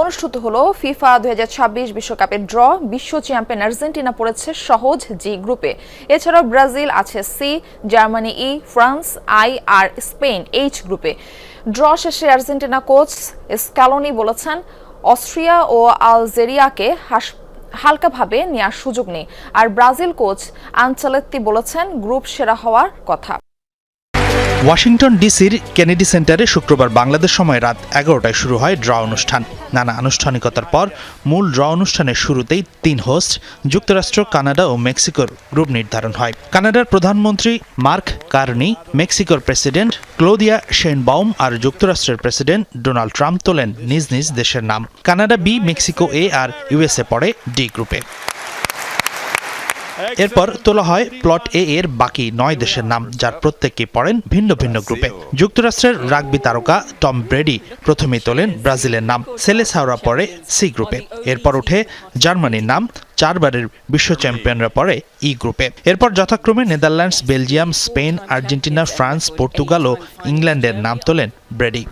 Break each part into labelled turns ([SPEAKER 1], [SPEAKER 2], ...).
[SPEAKER 1] অনুষ্ঠিত হলো ফিফা দুই বিশ্বকাপের ড্র। বিশ্ব চ্যাম্পিয়ন আর্জেন্টিনা পড়েছে সহজ জি গ্রুপে এছাড়াও ব্রাজিল আছে C Germany E France I R Spain H গ্রুপে ড্র শেষে আর্জেন্টিনা কোচ স্ক্যালোনি বলেছেন, অস্ট্রিয়া ও আলজেরিয়াকে হাস হালকাভাবে নেওয়ার সুযোগ নেই। আর ব্রাজিল কোচ আনচেলেত্তি বলেছেন গ্রুপ সেরা হওয়ার কথা।
[SPEAKER 2] ওয়াশিংটন ডিসির কেনেডি সেন্টারে শুক্রবার বাংলাদেশ সময় রাত এগারোটায় শুরু হয় ড্র অনুষ্ঠান। নানা আনুষ্ঠানিকতার পর মূল ড্র অনুষ্ঠানের শুরুতেই তিন হোস্ট, যুক্তরাষ্ট্র, কানাডা ও মেক্সিকোর গ্রুপ নির্ধারণ হয়। কানাডার প্রধানমন্ত্রী মার্ক কার্নি, মেক্সিকোর প্রেসিডেন্ট ক্লোদিয়া শেনবাউম আর যুক্তরাষ্ট্রের প্রেসিডেন্ট ডোনাল্ড ট্রাম্প তোলেন নিজ নিজ দেশের নাম। কানাডা বি, মেক্সিকো এ আর ইউএসএ পড়ে ডি গ্রুপে। এরপর তোলা হয় প্লট এ এর বাকি নয় দেশের নাম, যার প্রত্যেককে পড়েন ভিন্ন ভিন্ন গ্রুপে। যুক্তরাষ্ট্রের রাগবি তারকা টম ব্রেডি প্রথমেই তোলেন ব্রাজিলের নাম সেলেসাওরা পরে সি গ্রুপে। এরপর ওঠে জার্মানির নাম, চারবারের বিশ্ব চ্যাম্পিয়নরা পরে ই গ্রুপে। এরপর যথাক্রমে Netherlands, Belgium, Spain, Argentina, France, Portugal ও ইংল্যান্ডের নাম তোলেন ব্রেডি।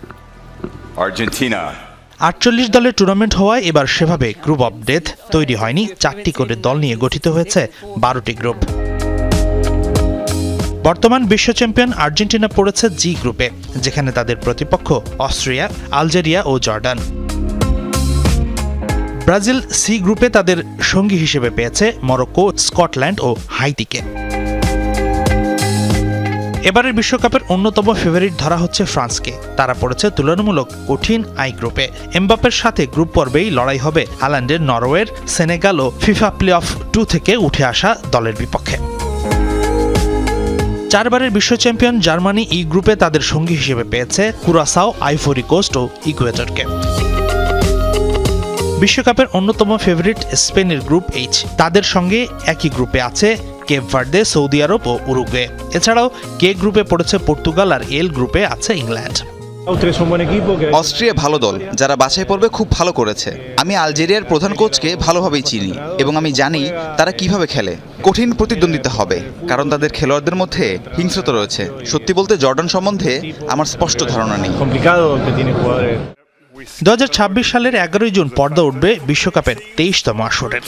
[SPEAKER 3] Argentina.
[SPEAKER 2] আটচল্লিশ দলের টুর্নামেন্ট হওয়ায় এবার সেভাবে গ্রুপ অফ ডেথ তৈরি হয়নি। চারটি করে দল নিয়ে গঠিত হয়েছে বারোটি গ্রুপ বর্তমান বিশ্ব চ্যাম্পিয়ন আর্জেন্টিনা পড়েছে জি গ্রুপে যেখানে তাদের প্রতিপক্ষ অস্ট্রিয়া, আলজেরিয়া ও জর্ডান। ব্রাজিল সি গ্রুপে তাদের সঙ্গী হিসেবে পেয়েছে মরক্কো, স্কটল্যান্ড ও হাইতিকে। এবারের বিশ্বকাপের অন্যতম ফেভারিট ধরা হচ্ছে ফ্রান্সকে। তারা পড়েছে তুলনামূলক কঠিন আই গ্রুপে এমবাপের সাথে গ্রুপ পর্বেই লড়াই হবে হালান্ডের নরওয়ের, সেনেগাল ও ফিফা প্লে অফ টু থেকে উঠে আসা দলের বিপক্ষে। চারবারের বিশ্ব চ্যাম্পিয়ন জার্মানি ই গ্রুপে তাদের সঙ্গী হিসেবে পেয়েছে কুরাসাও, আইভরি কোস্ট ও ইকুয়েটরকে। বিশ্বকাপের অন্যতম ফেভারিট স্পেনের গ্রুপ এইচ তাদের সঙ্গে একই গ্রুপে আছে কেপ ভার্দে সৌদি আরব ও উরুগুয়ে। এছাড়াও কে গ্রুপে পড়েছে পর্তুগাল আর এল গ্রুপে আছে ইংল্যান্ড।
[SPEAKER 4] অস্ট্রিয়া ভালো দল যারা বাছাই পর্বে খুব ভালো করেছে। আমি আলজেরিয়ার প্রধান কোচকে ভালোভাবেই চিনি এবং আমি জানি তারা কীভাবে খেলে। কঠিন প্রতিদ্বন্দ্বিতা হবে কারণ তাদের খেলোয়াড়দের মধ্যে হিংস্রতা রয়েছে। সত্যি বলতে জর্ডান সম্বন্ধে আমার স্পষ্ট ধারণা নেই।
[SPEAKER 2] দু সালের এগারোই জুন পর্দা উঠবে বিশ্বকাপের তেইশতম আসরের